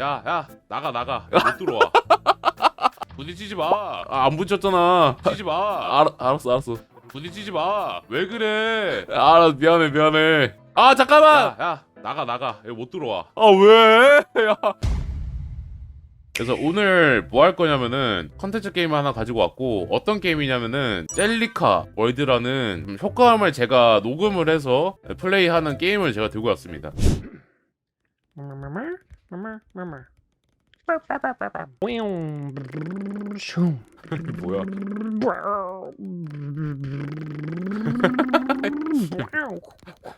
야, 야, 나가, 나가. 못 들어와. 부딪히지 마. 아, 안 부딪혔잖아. 부딪히지 마. 알, 알았어 알았어 부딪히지 마. 왜 그래? 알았어 미안해 미안해 아 잠깐만 야, 야, 나가, 나가. 여기 못 들어와. 아 왜? 야. 그래서 오늘 뭐 할 거냐면은 컨텐츠 게임 하나 가지고 왔고 어떤 게임이냐면은 젤리카 월드라는 좀 효과음을 제가 녹음을 해서 플레이하는 게임을 제가 들고 왔습니다. 뭐야?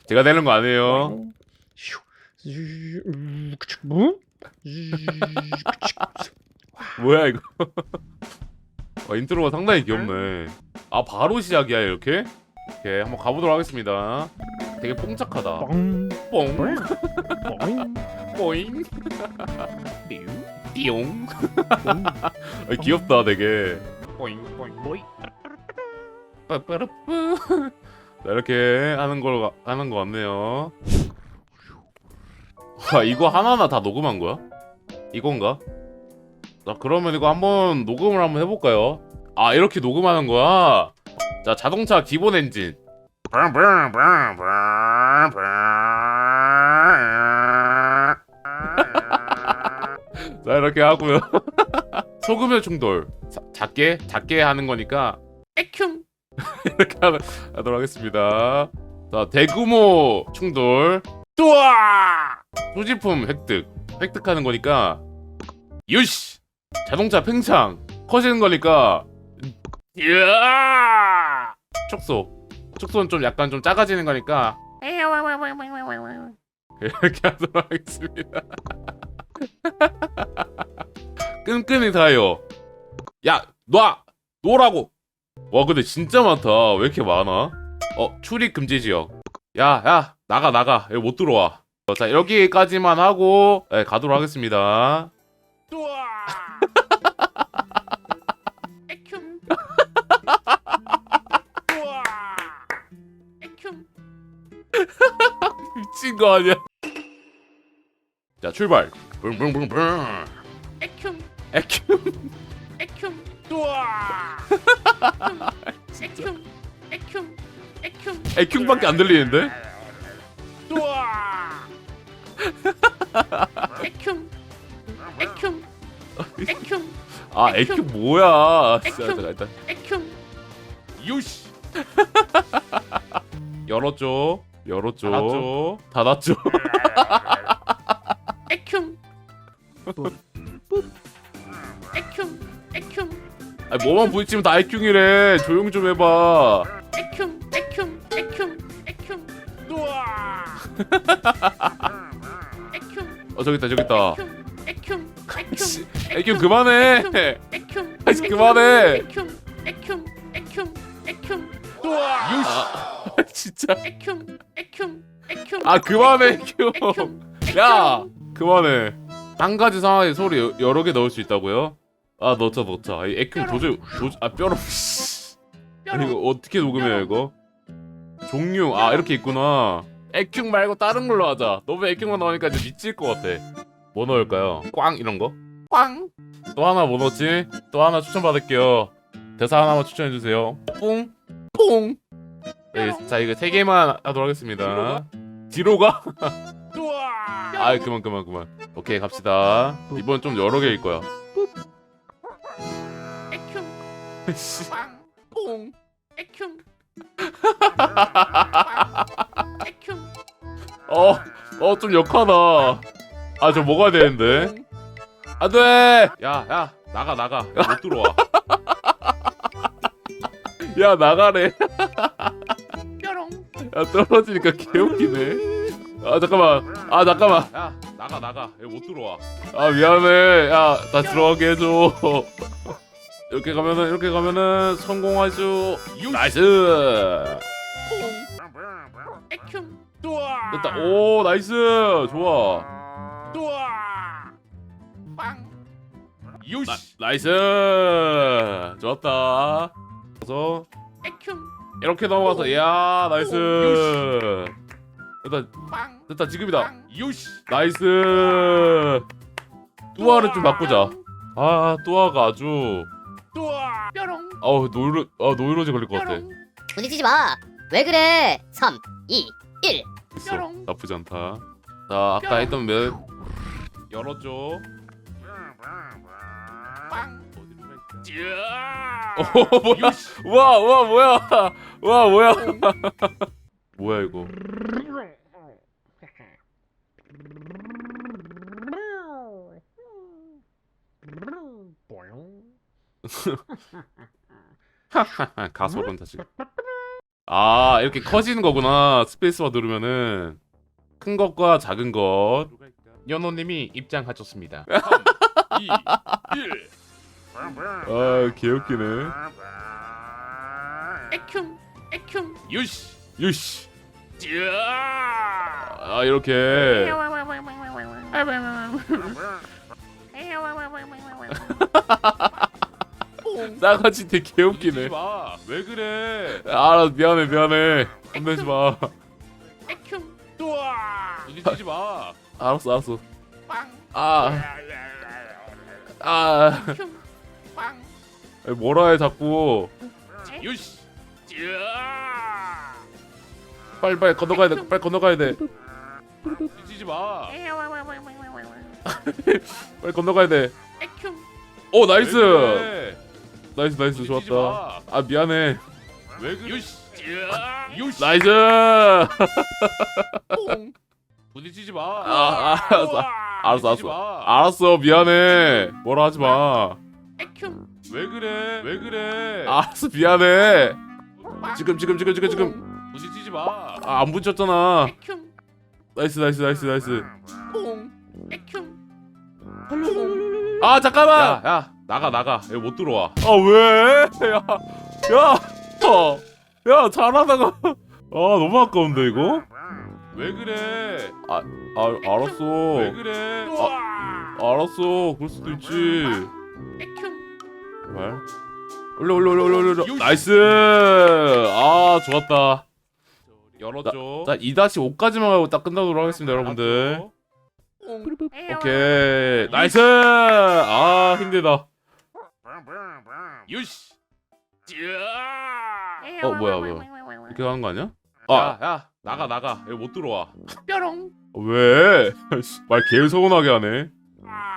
제가 되는 거 아니에요. 뭐야 이거? 아, 인트로가 상당히 귀엽네. 아 바로 시작이야 이렇게? 오케이 한번 가보도록 하겠습니다. 되게 뽕짝하다. 뽕 뽀잉 띠용 아, 귀엽다 되게. 뽀잉 뽀잉 빠빠라뿌 자, 이렇게 하는 걸 하는 거 같네요. 아 이거 하나하나 다 녹음한 거야? 이건가? 자 그러면 이거 한번 녹음을 한번 해볼까요? 아 이렇게 녹음하는 거야? 자 자동차 기본 엔진. 자 이렇게 하고요. 소금의 충돌. 자, 작게 작게 하는 거니까 에큐 이렇게 하도록 하겠습니다. 자 대규모 충돌. 또아! 소지품 획득. 획득하는 거니까 유시 자동차 팽창. 커지는 거니까 이야! 축소. 축소는 좀 약간 좀 작아지는 거니까. 이렇게 하도록 하겠습니다. 끈끈이 다요. 야 놔! 놓으라고! 와 근데 진짜 많다. 왜 이렇게 많아? 어 출입 금지 지역. 야 야 나가 나가. 여기 못 들어와. 어, 자 여기까지만 하고 네, 가도록 하겠습니다 미친 거 아니야? 자 출발. 붕붕붕붕. 에큐. 에큐. 에큐. 에큐밖에 안 들리는데? 아 에큐. 뭐야? 잠깐 일단. 유시. 열었죠 열었죠 닫았죠 아 뭐만 부딪히면 다 에큐이래 조용 좀 해봐 어 저기 있다 저기 있다 씨, 에큐 그만해 아이, 그만해. 아, 진짜 아 그만해 에큐 야 그만해 한 가지 상황에 소리 여- 여러 개 넣을 수 있다고요? 아 넣자 넣자. 이 에큐 도저히 도저 아 뼈로. 아니 이거 어떻게 녹음해요 이거? 종류. 아 이렇게 있구나. 에큐 말고 다른 걸로 하자. 너무 에큐만 나오니까 이제 미칠 것 같아. 뭐 넣을까요? 꽝 이런 거 꽝 또 하나 뭐 넣지? 또 하나 추천 받을게요. 대사 하나만 추천해 주세요. 뿡 뿡. 네, 자 이거 세 개만 하도록 하겠습니다 뒤로 가? 아 그만 그만 그만 오케이 갑시다 이번 좀 여러 개일 거야 씨. 뽕 어, 어, 좀 역하다. 아, 저 먹어야 되는데. 안 돼! 야, 야, 나가, 나가. 야, 못 들어와. 야, 나가래. 야, 떨어지니까 개웃기네. 아, 잠깐만. 아, 잠깐만. 야, 나가, 나가. 여기 못 들어와. 아, 미안해. 야, 다 들어가게 해줘. 이렇게 가면은, 이렇게 가면은 성공하죠. 나이스! 됐다. 오, 나이스. 좋아. 유시. 나이스. 좋았다. 그래서 이렇게 넘어가서 야, 나이스. 됐다. 됐다. 지금이다. 유시. 나이스. 뚜아를 좀 바꾸자 아 뚜아가 아주 뾰롱 어우 노이로 아 노이로제 걸릴 것 같아 뾰롱 부딪히지 마. 왜 그래? 3, 2, 1. 있어 뾰롱. 나쁘지 않다 자 아까. 했던 면 열어줘 빵오 뭐야 와, 와 뭐야 와 뭐야? 뭐야 이거? 가소론 다시 아 이렇게 커지는 거구나 스페이스바 누르면은. 큰 것과 작은 것. 연호님이 입장하셨습니다. 3 2 1 아 개웃기네. 에큐 에큐 유시 유시 아 이렇게. 싸가지 되게 개웃기네. 왜 그래? 아 미안해 미안해. 혼내지 마. 에큐 부딪히지 마. 알았어 알았어. 빵. 아. 아, 에큐 빵. 뭐라 해 자꾸. 유시. 빨리 빨리 건너가야 돼. 빨리 건너가야 돼. 부딪히지 마. 빨리 건너가야 돼오 에큐 나이스? 나이스 나이스. 좋았다. 마. 아 미안해. 왜 그래? 유시. 나이스! 부딪히지 마. 아 알았어. 알았어 부딪히지 알았어. 마. 알았어 미안해. 뭐라 하지 마. 왜 그래? 왜 그래? 알았어 미안해 지금 지금 지금 지금 지금. 부딪히지 마. 아, 안 붙였잖아. 에큐 나이스 나이스 나이스 나이스. 에큐 아 잠깐만! 야, 야. 나가 나가. 여기 못 들어와. 아왜야야야 어, 야 잘하다가. 아 너무 아까운데 이거? 왜 그래? 아 알았어. 왜 그래? 알았어. 그럴 수도 있지. 에큐 말 올려 올려 올려 올려 올려. 나이스 아 좋았다 열어줘. 자 2-5까지만 하고 딱 끝나도록 하겠습니다 여러분들 오케이 나이스 아 힘들다 유시. 어, 뭐야, 뭐야. 이렇게 하는 거 아니야? 아 야, 야. 나가 나가 여기 못 들어와 뾰롱 왜? 말 개를 서운하게 하네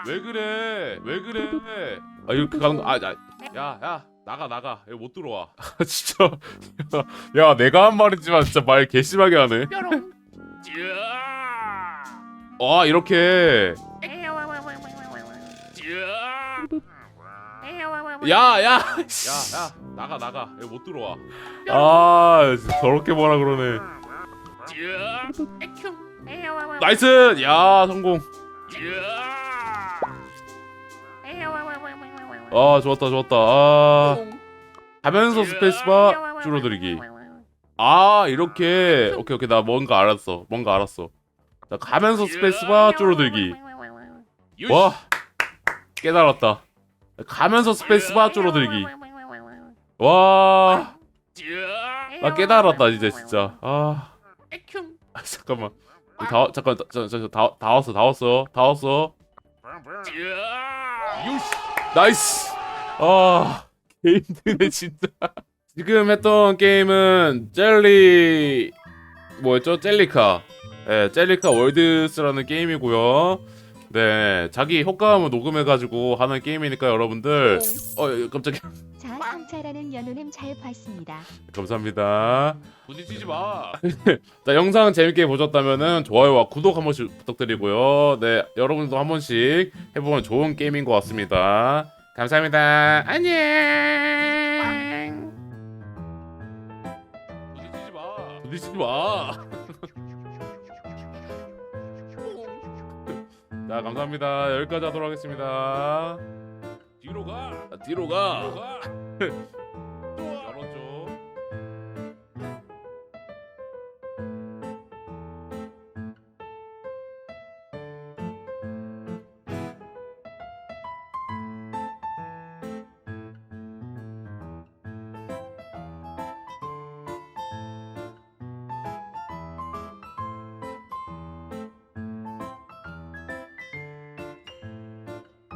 왜 그래? 왜 그래? 아 이렇게 가는 거아 아, 야, 야. 나가 나가. 여기 못 들어와. 진짜. 야, 야 내가 한 말이지만 진짜 말 개심하게 하네. 뾰롱. 아 이렇게. 야야 야, 야. 나가 나가. 여기 못 들어와. 아 더럽게 뭐라 그러네. 나이스! 야 성공. 아 좋았다 좋았다. 아. 가면서 스페이스바 줄어들기. 아 이렇게. 오케이 오케이. 나 뭔가 알았어. 뭔가 알았어. 자 가면서 스페이스바 줄어들기. 와. 깨달았다. 가면서 스페이스바 줄어들기. 와 나 깨달았다 이제 진짜. 아. 아, 잠깐만. 다 잠깐 저저다 다 왔어 다 왔어 다 왔어. 유시. 나이스. 아 게임드네 진짜. 지금 했던 게임은 젤리 뭐였죠? 젤리카. 예 젤리카 월드스라는 게임이고요. 네 자기 효과음을 녹음해가지고 하는 게임이니까 여러분들. 어 깜짝이야. 자, 성찰하는 연우님 잘 봤습니다. 감사합니다 부딪히지 마. 자 영상 재밌게 보셨다면은 좋아요와 구독 한 번씩 부탁드리고요 네 여러분도 한 번씩 해보면 좋은 게임인 것 같습니다 감사합니다 안녕 부딪히지 마. 부딪히지 마. 자 감사합니다 여기까지 하도록 하겠습니다 뒤로 가. 자, 뒤로 가 뒤로 가. Heh.